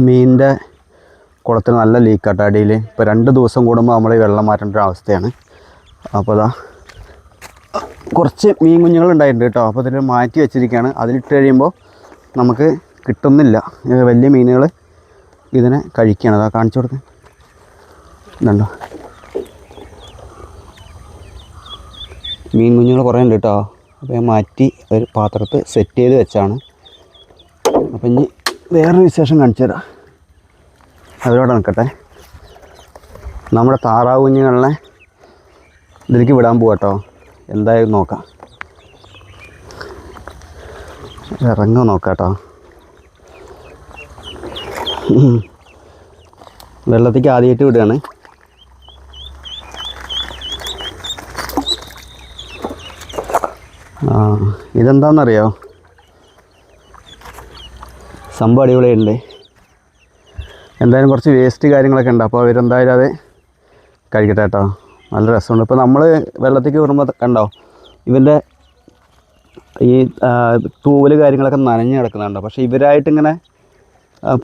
മീനിന്റെ കുളത്തിൽ നല്ല ലീക്കാട്ടോ. അടിയിൽ ഇപ്പോൾ രണ്ട് ദിവസം കൂടുമ്പോൾ നമ്മൾ വെള്ളം മാറ്റേണ്ട ഒരു അവസ്ഥയാണ്. അപ്പോൾ അതാ കുറച്ച് മീൻ കുഞ്ഞുങ്ങൾ ഉണ്ടായിട്ടുണ്ട് കേട്ടോ. അപ്പോൾ അതിൽ മാറ്റി വെച്ചിരിക്കുകയാണ്. അതിലിട്ട് കഴിയുമ്പോൾ നമുക്ക് കിട്ടുന്നില്ല. വലിയ മീനുകൾ ഇതിനെ കഴിക്കുകയാണ്. അതാ കാണിച്ചു കൊടുക്കാൻ. ഇതുണ്ടോ? മീൻ കുഞ്ഞുങ്ങൾ കുറേ ഉണ്ട് കേട്ടോ. അപ്പോൾ ഞാൻ മാറ്റി ഒരു പാത്രത്തിൽ സെറ്റ് ചെയ്ത് വെച്ചാണ്. അപ്പം ഇനി വേറൊരു വിശേഷം കാണിച്ചു തരാം. അവരോടെ നിൽക്കട്ടെ. നമ്മുടെ താറാവ് കുഞ്ഞുങ്ങളെ ഇതിലേക്ക് വിടാൻ പോകട്ടോ എന്തായാലും നോക്കാം. ഇറങ്ങുക നോക്കാട്ടോ കേട്ടോ വെള്ളത്തേക്ക് ആദ്യമായിട്ട് വിടുകയാണ്. ആ ഇതെന്താണെന്നറിയോ സംഭവം അടിപൊളിയുണ്ട് എന്തായാലും കുറച്ച് വേസ്റ്റ് കാര്യങ്ങളൊക്കെ ഉണ്ട്. അപ്പോൾ അവരെന്തായാലും അത് കഴിക്കട്ടെ കേട്ടോ. നല്ല രസമുണ്ട്. ഇപ്പോൾ നമ്മൾ വെള്ളത്തേക്ക് വിടുമ്പോൾ കണ്ടോ? ഇവന്റെ ഈ തൂവൽ കാര്യങ്ങളൊക്കെ നനഞ്ഞ് കിടക്കുന്നുണ്ടോ. പക്ഷേ ഇവരായിട്ടിങ്ങനെ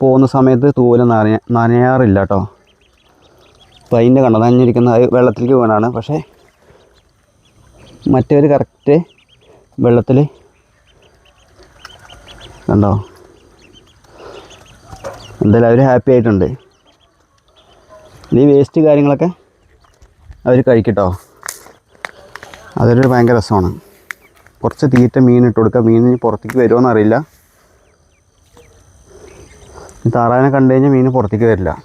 പോകുന്ന സമയത്ത് തൂവൽ നനയ നനയാറില്ല കേട്ടോ. അപ്പോൾ അതിന്റെ കണ്ടോ? നനഞ്ഞിരിക്കുന്ന വെള്ളത്തിലേക്ക് വീണാണ്. പക്ഷേ മറ്റവർ കറക്റ്റ് വെള്ളത്തിൽ കണ്ടോ? എന്തായാലും അവർ ഹാപ്പി ആയിട്ടുണ്ട്. ഈ വേസ്റ്റ് കാര്യങ്ങളൊക്കെ അവർ കഴിക്കട്ടോ. അതൊരു ഭയങ്കര രസമാണ്. കുറച്ച് തീറ്റ മീൻ ഇട്ട് കൊടുക്കുക മീൻ പുറത്തേക്ക് വരുമോ അറിയില്ല. താറാവിനെ കണ്ടു കഴിഞ്ഞാൽ മീൻ പുറത്തേക്ക് വരില്ല.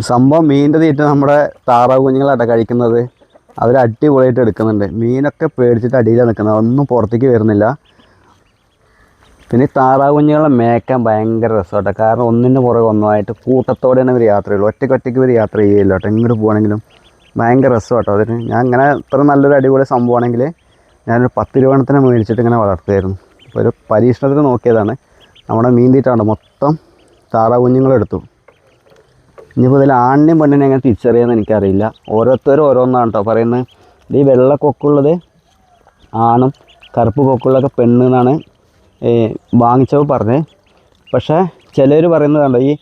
സംഭവം മീനിന്റെ തീറ്റ നമ്മുടെ താറാവ് കുഞ്ഞുങ്ങളാട്ടോ കഴിക്കുന്നത്. അവർ അടിപൊളിയായിട്ട് എടുക്കുന്നുണ്ട്. മീനൊക്കെ പേടിച്ചിട്ട് അടിയിലാണ് നിൽക്കുന്നത്. ഒന്നും പുറത്തേക്ക് വരുന്നില്ല. പിന്നെ താറാവ് കുഞ്ഞുങ്ങളെ മേക്കാൻ ഭയങ്കര രസമാട്ടോ. കാരണം ഒന്നിന്റെ പുറകെ ഒന്നുമായിട്ട് കൂട്ടത്തോടെയാണ് ഇവർ യാത്ര ചെയ്യുള്ളൂ. ഒറ്റയ്ക്ക് ഒറ്റയ്ക്ക് ഇവർ യാത്ര ചെയ്യുമല്ലോ കേട്ടോ എങ്ങോട്ട് പോകണമെങ്കിലും ഭയങ്കര രസമാട്ടോ. അതിന് ഞാൻ ഇങ്ങനെ ഇത്ര നല്ലൊരു അടിപൊളി സംഭവമാണെങ്കിൽ ഞാനൊരു പത്ത് രൂപണത്തിനെ മേടിച്ചിട്ട് ഇങ്ങനെ വളർത്തുമായിരുന്നു അപ്പോൾ ഒരു പരീക്ഷണത്തിന് നോക്കിയതാണ്. നമ്മുടെ മീൻ തീറ്റാണ് മൊത്തം താറാവ് കുഞ്ഞുങ്ങളെടുത്തു ഇനിയിപ്പോൾ ഇതിൽ ആണിനെയും പെണ്ണിനെ എങ്ങനെ തിരിച്ചറിയാമെന്ന് എനിക്കറിയില്ല. ഓരോരുത്തരും ഓരോന്നാണ് കേട്ടോ പറയുന്നത്. ഈ വെള്ള കൊക്കുള്ളത് ആണും കറുപ്പ് കൊക്കുള്ളതൊക്കെ പെണ്ണ് എന്നാണ് വാങ്ങിച്ചവ് പറഞ്ഞത്. പക്ഷേ ചിലർ പറയുന്നത് കണ്ടോ ഈ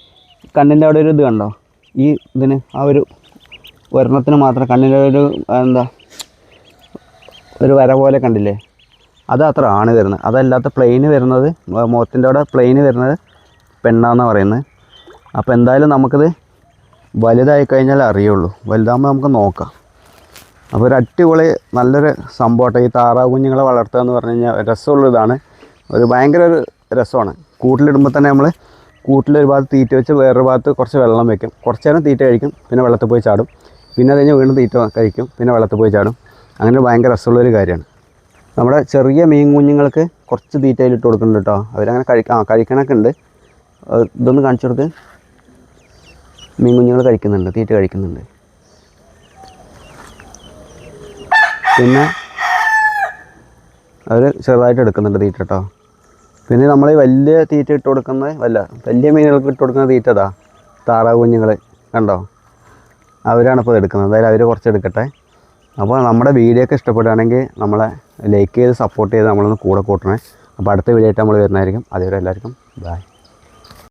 കണ്ണിന്റെ അവിടെ ഒരു ഇത് കണ്ടോ? ഈ ഇതിന് ആ ഒരു ഒരെണ്ണത്തിന് മാത്രം കണ്ണിന്റെ ഒരു എന്താ ഒരു വര പോലെ കണ്ടില്ലേ? അത് അത്ര ആണ് വരുന്നത്. അതല്ലാത്ത പ്ലെയിന് വരുന്നത് മുഖത്തിന്റെ അവിടെ പ്ലെയിന് വരുന്നത് പെണ്ണാന്നാണ് പറയുന്നത്. അപ്പോൾ എന്തായാലും നമുക്കിത് വലുതായി കഴിഞ്ഞാൽ അറിയുള്ളൂ. വലുതാകുമ്പോൾ നമുക്ക് നോക്കാം. അപ്പോൾ ഒരു അടിപൊളി നല്ലൊരു സംഭവമാണ് ഈ താറാവ് കുഞ്ഞുങ്ങളെ വളർത്തുക എന്ന് പറഞ്ഞു കഴിഞ്ഞാൽ രസമുള്ള ഇതാണ്. ഒരു ഭയങ്കര ഒരു രസമാണ്. കൂട്ടിലിടുമ്പോൾ തന്നെ നമ്മൾ കൂട്ടിലൊരു ഭാഗത്ത് തീറ്റ വെച്ച് വേറൊരു ഭാഗത്ത് കുറച്ച് വെള്ളം വെക്കും. കുറച്ച് നേരം തീറ്റ കഴിക്കും പിന്നെ വെള്ളത്തിൽ പോയി ചാടും. പിന്നെ അത് കഴിഞ്ഞ് വീണ്ടും തീറ്റ കഴിക്കും പിന്നെ വെള്ളത്തിൽ പോയി ചാടും. അങ്ങനെ ഭയങ്കര രസമുള്ളൊരു കാര്യമാണ്. നമ്മുടെ ചെറിയ മീൻ കുഞ്ഞുങ്ങൾക്ക് കുറച്ച് തീറ്റയിൽ ഇട്ട് കൊടുക്കുന്നുണ്ട് കേട്ടോ. അവരങ്ങനെ കഴിക്കാം ആ കഴിക്കണൊക്കെ ഉണ്ട്. ഇതൊന്ന് കാണിച്ചു കൊടുക്ക്. മീൻ കുഞ്ഞുങ്ങൾ കഴിക്കുന്നുണ്ട് തീറ്റ കഴിക്കുന്നുണ്ട്. പിന്നെ അവർ ചെറുതായിട്ട് എടുക്കുന്നുണ്ട് തീറ്റ കേട്ടോ പിന്നെ നമ്മൾ വലിയ തീറ്റ ഇട്ട് കൊടുക്കുന്നത് വല്ല വലിയ മീനുകൾക്ക് ഇട്ട് കൊടുക്കുന്ന തീറ്റ അതാ താറാവ് കുഞ്ഞുങ്ങൾ കണ്ടോ? അവരാണ് ഇപ്പോൾ എടുക്കുന്നത്. അതായത് അവർ കുറച്ച് എടുക്കട്ടെ. അപ്പോൾ നമ്മുടെ വീഡിയോ ഒക്കെ ഇഷ്ടപ്പെടുകയാണെങ്കിൽ നമ്മളെ ലൈക്ക് ചെയ്ത് സപ്പോർട്ട് ചെയ്ത് നമ്മളൊന്ന് കൂടെ കൂട്ടണേ. അപ്പോൾ അടുത്ത വീഡിയോ ആയിട്ട് നമ്മൾ വരുന്നതായിരിക്കും. അതുവരെ എല്ലാവർക്കും ബൈ